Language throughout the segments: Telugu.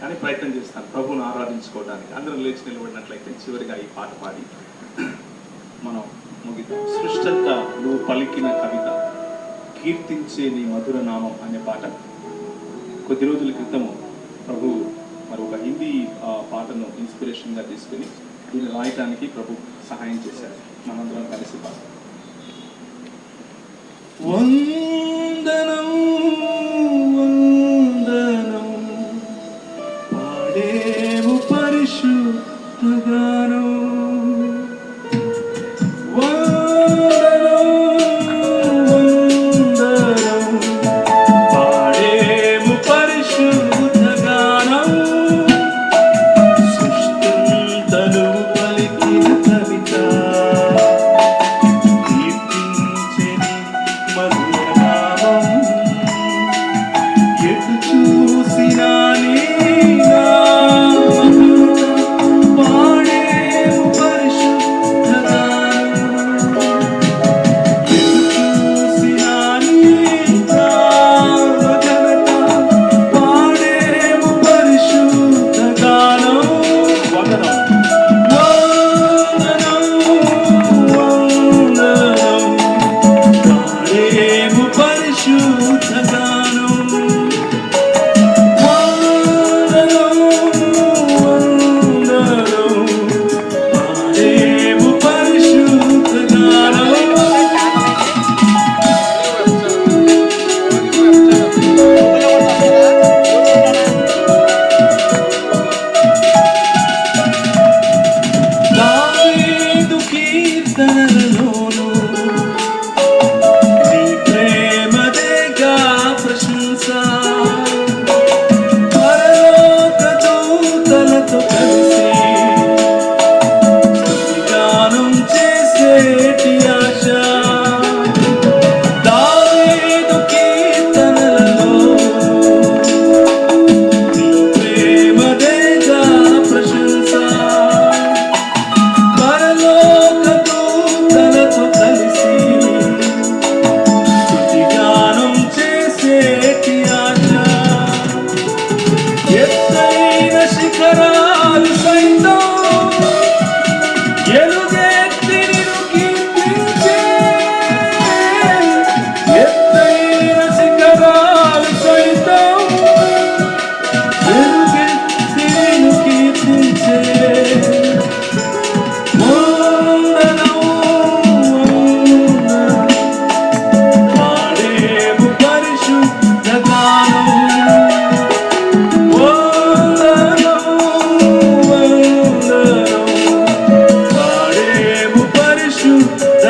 కానీ ప్రయత్నం చేస్తాను. ప్రభువును ఆరాధించుకోవడానికి. అందరూ లేచి నిలబడినట్లయితే చివరిగా ఈ పాట పాడి మనం ముగిద్దాం. సృష్టంత నువ్వు పలికిన కవిత కీర్తించే నీ మధుర నామం అనే పాట. కొద్ది రోజుల క్రితము ప్రభు మరి ఒక హిందీ ఆ, పాటను ఇన్స్పిరేషన్గా తీసుకుని దీన్ని రాయటానికి ప్రభు సహాయం చేశారు. మనందరం కలిసి పాట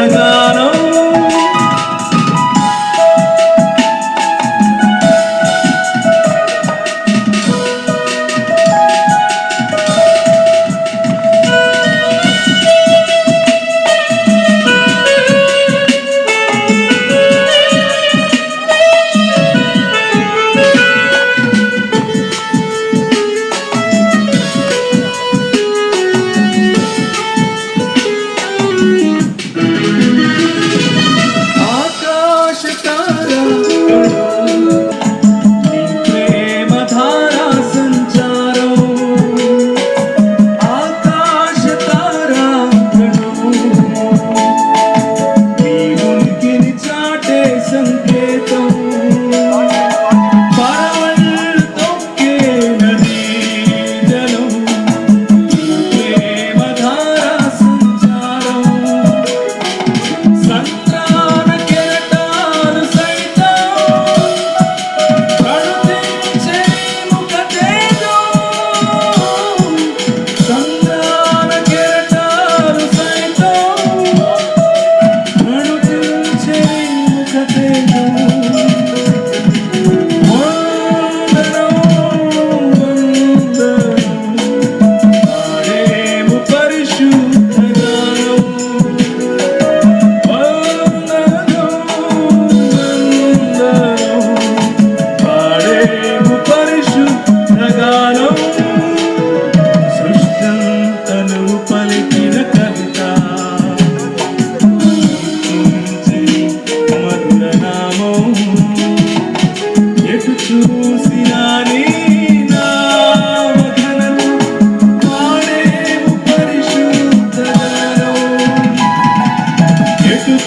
살아가.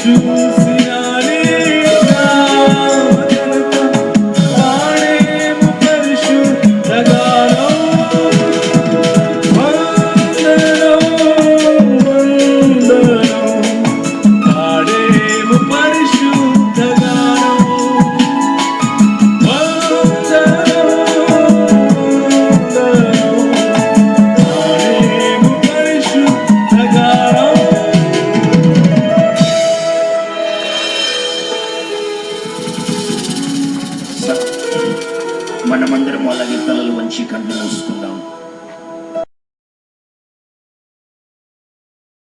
to see. మనమందరం అలాగే తలలు వంచి కంటి మూసుకుందాం.